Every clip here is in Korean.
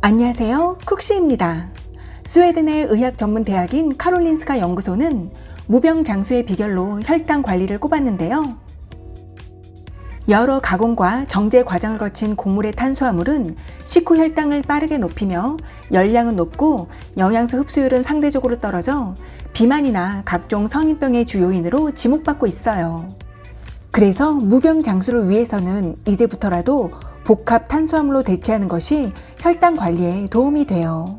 안녕하세요. 쿡시입니다. 스웨덴의 의학 전문 대학인 카롤린스카 연구소는 무병 장수의 비결로 혈당 관리를 꼽았는데요. 여러 가공과 정제 과정을 거친 곡물의 탄수화물은 식후 혈당을 빠르게 높이며 열량은 높고 영양소 흡수율은 상대적으로 떨어져 비만이나 각종 성인병의 주요인으로 지목받고 있어요. 그래서 무병 장수를 위해서는 이제부터라도 복합 탄수화물로 대체하는 것이 혈당 관리에 도움이 돼요.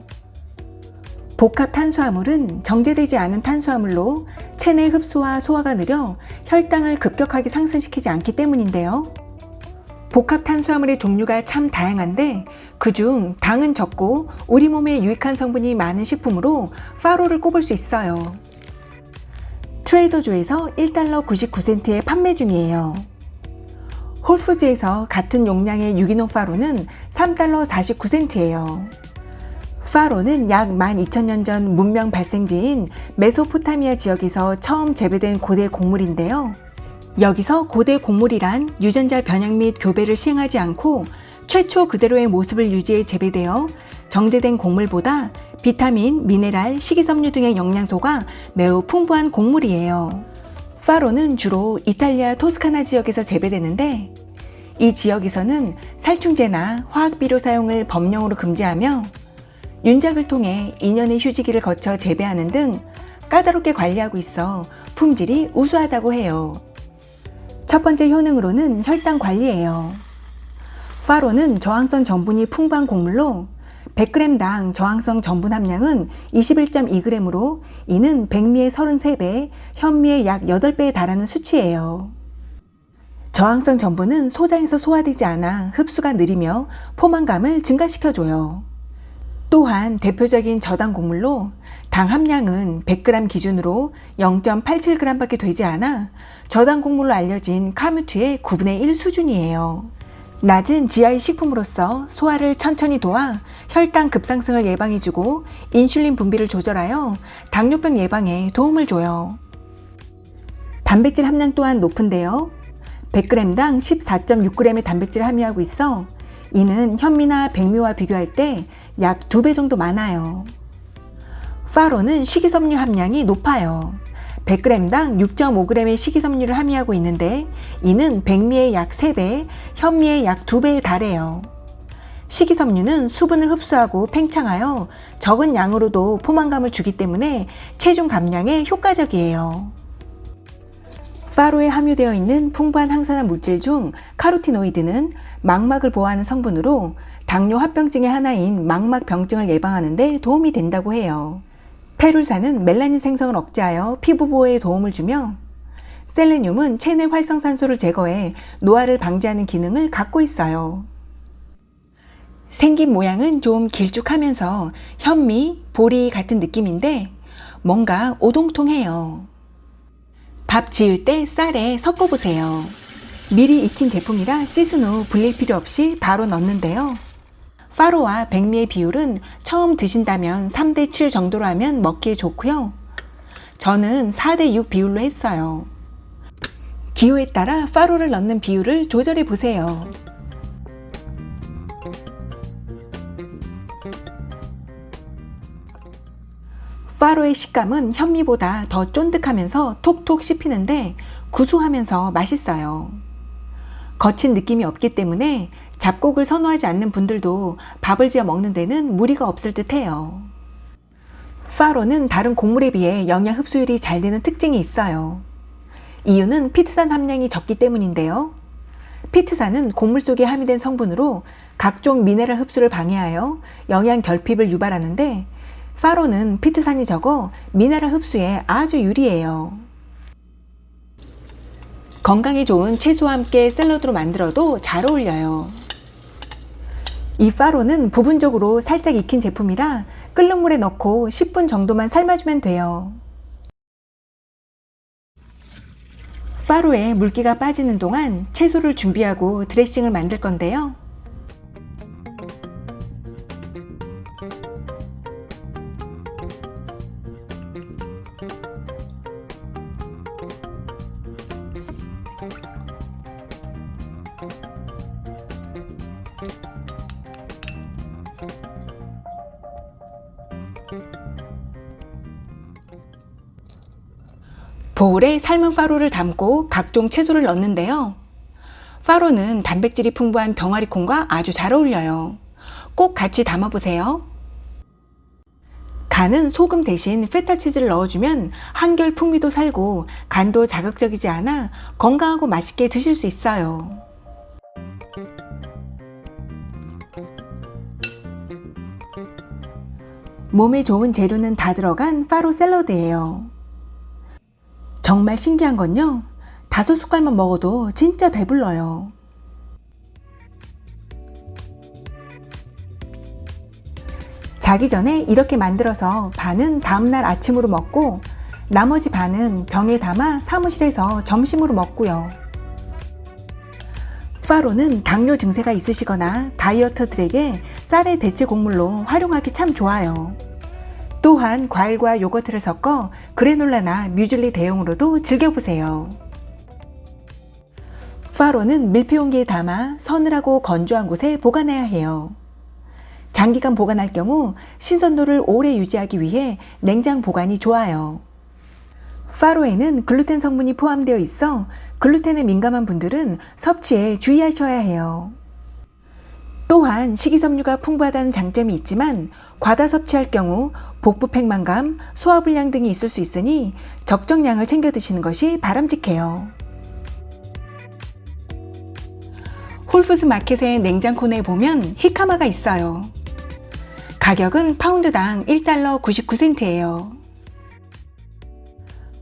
복합 탄수화물은 정제되지 않은 탄수화물로 체내 흡수와 소화가 느려 혈당을 급격하게 상승시키지 않기 때문인데요. 복합 탄수화물의 종류가 참 다양한데 그중 당은 적고 우리 몸에 유익한 성분이 많은 식품으로 파로를 꼽을 수 있어요. 트레이더조에서 1달러 99센트에 판매 중이에요. 홀푸즈에서 같은 용량의 유기농 파로는 3달러 49센트예요. 파로는 약 12,000년 전 문명 발생지인 메소포타미아 지역에서 처음 재배된 고대 곡물인데요. 여기서 고대 곡물이란 유전자 변형 및 교배를 시행하지 않고 최초 그대로의 모습을 유지해 재배되어 정제된 곡물보다 비타민, 미네랄, 식이섬유 등의 영양소가 매우 풍부한 곡물이에요. 파로는 주로 이탈리아 토스카나 지역에서 재배되는데 이 지역에서는 살충제나 화학비료 사용을 법령으로 금지하며 윤작을 통해 2년의 휴지기를 거쳐 재배하는 등 까다롭게 관리하고 있어 품질이 우수하다고 해요. 첫 번째 효능으로는 혈당 관리예요. 파로는 저항성 전분이 풍부한 곡물로 100g당 저항성 전분 함량은 21.2g으로 이는 백미의 33배, 현미의 약 8배에 달하는 수치예요. 저항성 전분은 소장에서 소화되지 않아 흡수가 느리며 포만감을 증가시켜줘요. 또한 대표적인 저당 곡물로 당 함량은 100g 기준으로 0.87g밖에 되지 않아 저당 곡물로 알려진 카뮤트의 9분의 1 수준이에요. 낮은 GI 식품으로서 소화를 천천히 도와 혈당 급상승을 예방해주고 인슐린 분비를 조절하여 당뇨병 예방에 도움을 줘요. 단백질 함량 또한 높은데요. 100g당 14.6g의 단백질을 함유하고 있어 이는 현미나 백미와 비교할 때약 2배 정도 많아요. 파로는 식이섬유 함량이 높아요. 100g당 6.5g의 식이섬유를 함유하고 있는데 이는 백미의 약 3배, 현미의 약 2배에 달해요. 식이섬유는 수분을 흡수하고 팽창하여 적은 양으로도 포만감을 주기 때문에 체중 감량에 효과적이에요. 파로에 함유되어 있는 풍부한 항산화 물질 중 카로티노이드는 망막을 보호하는 성분으로 당뇨 합병증의 하나인 망막 병증을 예방하는 데 도움이 된다고 해요. 페룰산은 멜라닌 생성을 억제하여 피부 보호에 도움을 주며 셀레늄은 체내 활성산소를 제거해 노화를 방지하는 기능을 갖고 있어요. 생긴 모양은 좀 길쭉하면서 현미, 보리 같은 느낌인데 뭔가 오동통해요. 밥 지을 때 쌀에 섞어보세요. 미리 익힌 제품이라 씻은 후 불릴 필요 없이 바로 넣는데요. 파로와 백미의 비율은 처음 드신다면 3대 7 정도로 하면 먹기에 좋고요. 저는 4대 6 비율로 했어요. 기호에 따라 파로를 넣는 비율을 조절해 보세요. 파로의 식감은 현미보다 더 쫀득하면서 톡톡 씹히는데 구수하면서 맛있어요. 거친 느낌이 없기 때문에 잡곡을 선호하지 않는 분들도 밥을 지어 먹는 데는 무리가 없을 듯 해요. 파로는 다른 곡물에 비해 영양 흡수율이 잘 되는 특징이 있어요. 이유는 피트산 함량이 적기 때문인데요. 피트산은 곡물 속에 함유된 성분으로 각종 미네랄 흡수를 방해하여 영양 결핍을 유발하는데 파로는 피트산이 적어 미네랄 흡수에 아주 유리해요. 건강에 좋은 채소와 함께 샐러드로 만들어도 잘 어울려요. 이 파로는 부분적으로 살짝 익힌 제품이라 끓는 물에 넣고 10분 정도만 삶아주면 돼요. 파로에 물기가 빠지는 동안 채소를 준비하고 드레싱을 만들 건데요. 보울에 삶은 파로를 담고 각종 채소를 넣는데요. 파로는 단백질이 풍부한 병아리콩과 아주 잘 어울려요. 꼭 같이 담아보세요. 간은 소금 대신 페타 치즈를 넣어주면 한결 풍미도 살고 간도 자극적이지 않아 건강하고 맛있게 드실 수 있어요. 몸에 좋은 재료는 다 들어간 파로 샐러드예요. 정말 신기한 건요. 다섯 숟갈만 먹어도 진짜 배불러요. 자기 전에 이렇게 만들어서 반은 다음날 아침으로 먹고 나머지 반은 병에 담아 사무실에서 점심으로 먹고요. 파로는 당뇨 증세가 있으시거나 다이어터들에게 쌀의 대체 곡물로 활용하기 참 좋아요. 또한 과일과 요거트를 섞어 그래놀라나 뮤즐리 대용으로도 즐겨보세요. 파로는 밀폐용기에 담아 서늘하고 건조한 곳에 보관해야 해요. 장기간 보관할 경우 신선도를 오래 유지하기 위해 냉장 보관이 좋아요. 파로에는 글루텐 성분이 포함되어 있어 글루텐에 민감한 분들은 섭취에 주의하셔야 해요. 또한 식이섬유가 풍부하다는 장점이 있지만 과다 섭취할 경우 복부 팽만감, 소화불량 등이 있을 수 있으니 적정량을 챙겨 드시는 것이 바람직해요. 홀푸드 마켓의 냉장 코너에 보면 히카마가 있어요. 가격은 파운드당 1달러 99센트예요.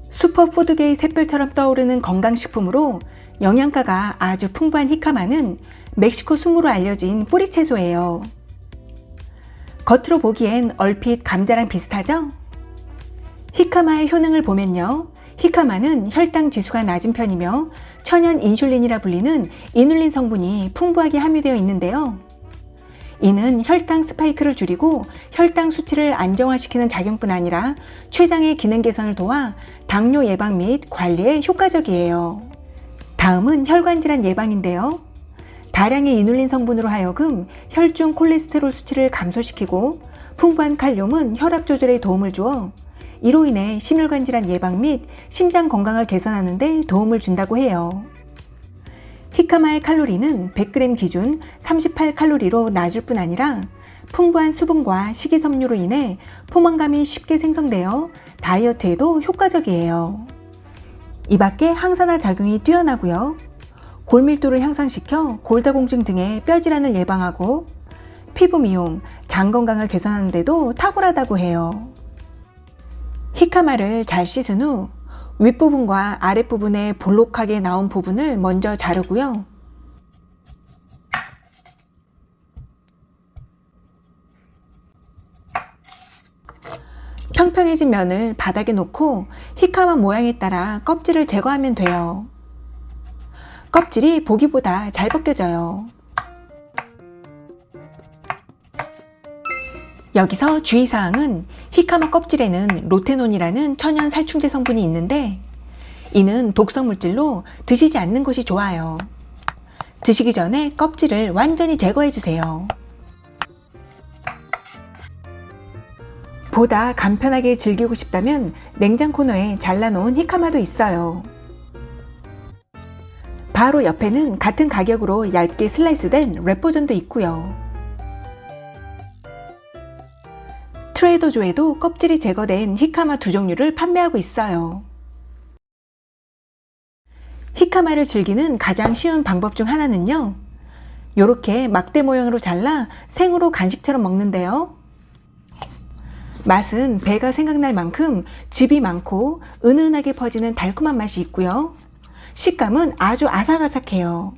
슈퍼푸드계의 샛별처럼 떠오르는 건강식품으로 영양가가 아주 풍부한 히카마는 멕시코 순무로 알려진 뿌리 채소예요. 겉으로 보기엔 얼핏 감자랑 비슷하죠? 히카마의 효능을 보면요. 히카마는 혈당 지수가 낮은 편이며 천연 인슐린이라 불리는 이눌린 성분이 풍부하게 함유되어 있는데요. 이는 혈당 스파이크를 줄이고 혈당 수치를 안정화시키는 작용뿐 아니라 췌장의 기능 개선을 도와 당뇨 예방 및 관리에 효과적이에요. 다음은 혈관 질환 예방인데요. 다량의 이눌린 성분으로 하여금 혈중 콜레스테롤 수치를 감소시키고 풍부한 칼륨은 혈압 조절에 도움을 주어 이로 인해 심혈관 질환 예방 및 심장 건강을 개선하는 데 도움을 준다고 해요. 히카마의 칼로리는 100g 기준 38칼로리로 낮을 뿐 아니라 풍부한 수분과 식이섬유로 인해 포만감이 쉽게 생성되어 다이어트에도 효과적이에요. 이 밖에 항산화 작용이 뛰어나고요. 골밀도를 향상시켜 골다공증 등의 뼈 질환을 예방하고 피부 미용, 장 건강을 개선하는 데도 탁월하다고 해요. 히카마를 잘 씻은 후 윗부분과 아랫부분에 볼록하게 나온 부분을 먼저 자르고요. 평평해진 면을 바닥에 놓고 히카마 모양에 따라 껍질을 제거하면 돼요. 껍질이 보기보다 잘 벗겨져요. 여기서 주의사항은 히카마 껍질에는 로테논이라는 천연 살충제 성분이 있는데 이는 독성 물질로 드시지 않는 것이 좋아요. 드시기 전에 껍질을 완전히 제거해 주세요. 보다 간편하게 즐기고 싶다면 냉장 코너에 잘라놓은 히카마도 있어요. 바로 옆에는 같은 가격으로 얇게 슬라이스된 랩버전도 있고요. 트레이더 조에도 껍질이 제거된 히카마 두 종류를 판매하고 있어요. 히카마를 즐기는 가장 쉬운 방법 중 하나는요. 이렇게 막대 모양으로 잘라 생으로 간식처럼 먹는데요. 맛은 배가 생각날 만큼 즙이 많고 은은하게 퍼지는 달콤한 맛이 있고요. 식감은 아주 아삭아삭해요.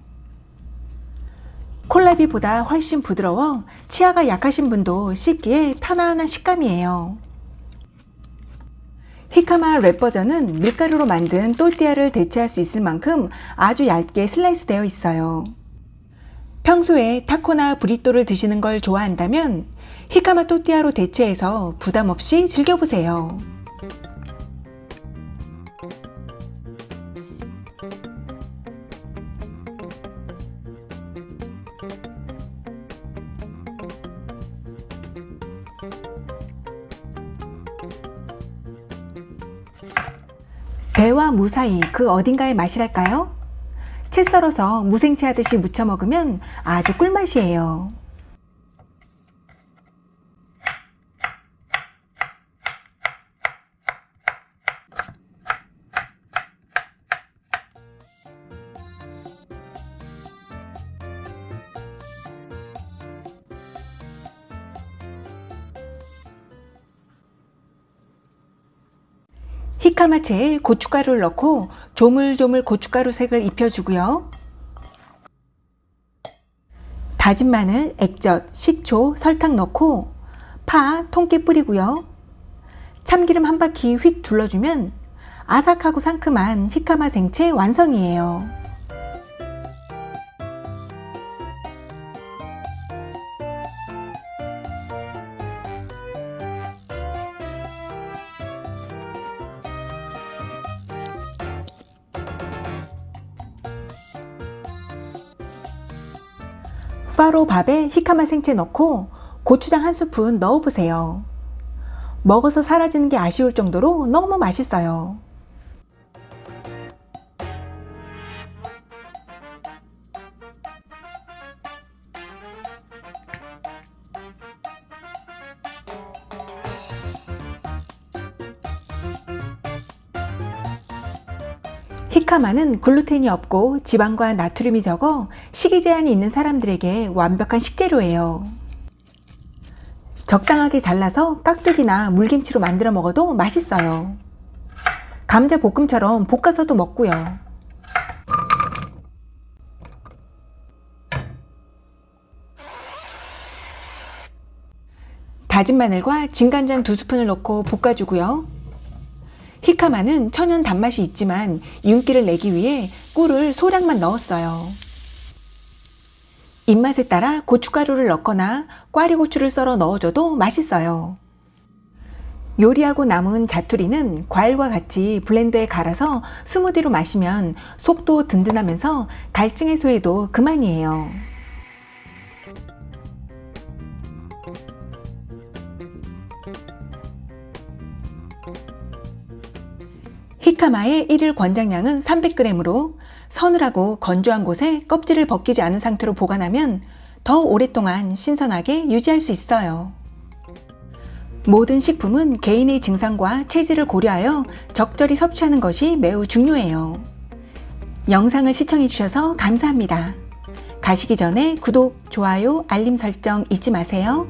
콜라비보다 훨씬 부드러워 치아가 약하신 분도 씹기에 편안한 식감이에요. 히카마 랩 버전은 밀가루로 만든 또띠아를 대체할 수 있을 만큼 아주 얇게 슬라이스 되어 있어요. 평소에 타코나 브리또를 드시는 걸 좋아한다면 히카마 또띠아로 대체해서 부담 없이 즐겨보세요. 배와 채와 무 사이 그 어딘가의 맛이랄까요? 채 썰어서 무생채 하듯이 무쳐 먹으면 아주 꿀맛이에요. 히카마채에 고춧가루를 넣고 조물조물 고춧가루 색을 입혀주고요. 다진 마늘, 액젓, 식초, 설탕 넣고 파, 통깨 뿌리고요. 참기름 한 바퀴 휙 둘러주면 아삭하고 상큼한 히카마 생채 완성이에요. 파로 밥에 히카마 생채 넣고 고추장 한 스푼 넣어보세요. 먹어서 사라지는 게 아쉬울 정도로 너무 맛있어요. 히카마는 글루텐이 없고 지방과 나트륨이 적어 식이 제한이 있는 사람들에게 완벽한 식재료예요. 적당하게 잘라서 깍두기나 물김치로 만들어 먹어도 맛있어요. 감자 볶음처럼 볶아서도 먹고요. 다진 마늘과 진간장 두 스푼을 넣고 볶아주고요. 히카마는 천연 단맛이 있지만 윤기를 내기 위해 꿀을 소량만 넣었어요. 입맛에 따라 고춧가루를 넣거나 꽈리고추를 썰어 넣어줘도 맛있어요. 요리하고 남은 자투리는 과일과 같이 블렌더에 갈아서 스무디로 마시면 속도 든든하면서 갈증 해소에도 그만이에요. 히카마의 1일 권장량은 300g으로 서늘하고 건조한 곳에 껍질을 벗기지 않은 상태로 보관하면 더 오랫동안 신선하게 유지할 수 있어요. 모든 식품은 개인의 증상과 체질을 고려하여 적절히 섭취하는 것이 매우 중요해요. 영상을 시청해주셔서 감사합니다. 가시기 전에 구독, 좋아요, 알림 설정 잊지 마세요.